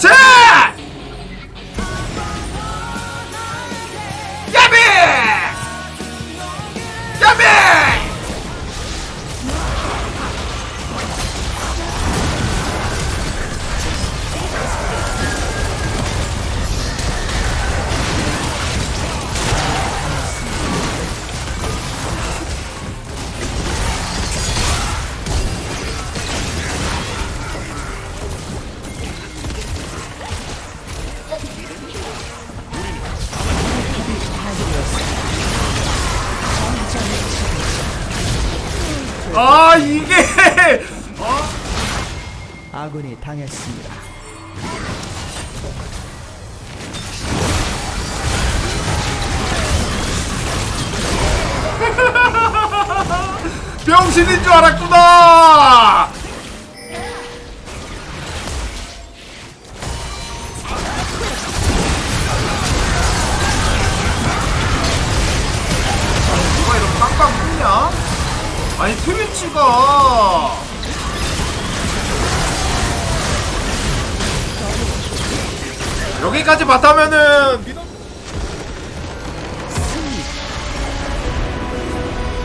Ten. 아 이게 어? 아군이 당했습니다. 병신인 줄 알았구나 누가 이렇게 빵빵 붙냐? 아니 트위치가. 여기까지 봤다면은